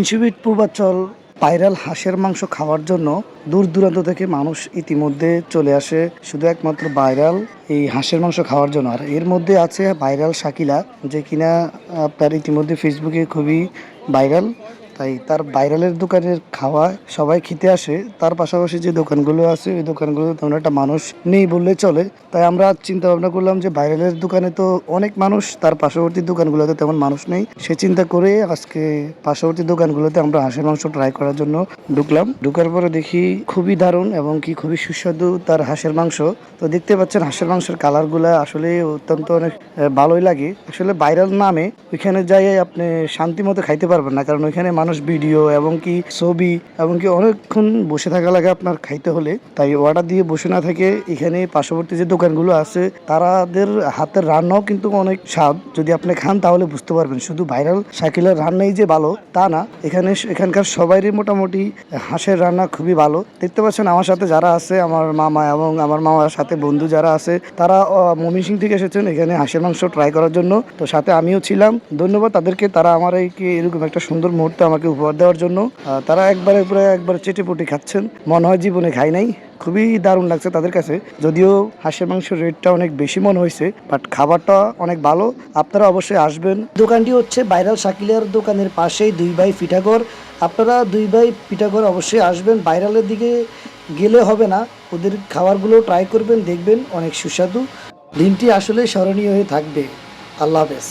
ইনসিবিট Purbachal viral হাঁসের মাংস খাওয়ার জন্য দূর দূরান্ত থেকে মানুষ ইতিমধ্যে চলে আসে শুধু একমাত্র ভাইরাল এই হাঁসের মাংস খাওয়ার জন্য। আর এর মধ্যে আছে ভাইরাল শাকিলা, যে কিনা আপনার ইতিমধ্যে ফেসবুকে খুবই ভাইরাল। তাই তার ভাইরালের দোকানের খাওয়া সবাই খেতে আসে। তার পাশাপাশি যে দোকানগুলো আছে, ওই দোকানগুলো তেমন একটা মানুষ নেই বললে চলে। তাই আমরা চিন্তা ভাবনা করলাম যে ভাইরালের দোকানে তো অনেক মানুষ, তার পার্শ্ববর্তী দোকানগুলোতে তেমন মানুষ নেই। সে চিন্তা করে আজকে পার্শ্ববর্তী দোকানগুলোতে আমরা হাঁসের মাংস ট্রাই করার জন্য ঢুকলাম। ঢুকার পরে দেখি খুবই দারুণ এবং কি খুবই সুস্বাদু তার হাঁসের মাংস। তো দেখতে পাচ্ছেন হাঁসের মাংসের কালারগুলো আসলে অত্যন্ত অনেক ভালোই লাগে। আসলে ভাইরাল নামে ওইখানে যাই আপনি শান্তি মতো খাইতে পারবেন না, কারণ ওইখানে মানুষ ভিডিও এবং কি ছবি এবং কি অনেকক্ষণ বসে থাকা লাগে আপনার খাইতে হলে। তাই অর্ডার দিয়ে বসে না থেকে এখানে পার্শ্ববর্তী যে দোকানগুলো আছে, তারাদের হাতের রান্নাও কিন্তু অনেক স্বাদ। যদি আপনি খান তাহলে বুঝতে পারবেন। শুধু ভাইরাল সাইকেলের রান্নাই যে ভালো, তা না। এখানে এখানকার সবারই মোটামুটি হাঁসের রান্না খুবই ভালো। দেখতে পাচ্ছেন আমার সাথে যারা আছে, আমার মামা এবং আমার মামার সাথে বন্ধু যারা আছে, তারা মমিসিং থেকে এসেছেন এখানে হাঁসের মাংস ট্রাই করার জন্য। তো সাথে আমিও ছিলাম। ধন্যবাদ তাদেরকে। তারা আমার এই কি এরকম একটা সুন্দর মুহূর্তে আমাকে উপহার দেওয়ার জন্য। তারা একবারে পুরো একবার চেটেপুটি খাচ্ছেন। মনে হয় জীবনে খাই নাই। খুবই দারুণ লাগছে তাদের কাছে। যদিও হাঁসের মাংসের রেটটা অনেক বেশি মনে হয়েছে বাট খাবারটা অনেক ভালো। আপনারা অবশ্যই আসবেন। দোকানটি হচ্ছে ভাইরাল শাকিলের দোকানের পাশেই দুই ভাই পিঠাগড় আপনারা দুই ভাই পিঠাগড় অবশ্যই আসবেন। বাইরালের দিকে গেলে হবে না। ওদের খাবারগুলো ট্রাই করবেন, দেখবেন অনেক সুস্বাদু। দিনটি আসলে স্মরণীয় হয়ে থাকবে। আল্লাহ হাফেজ।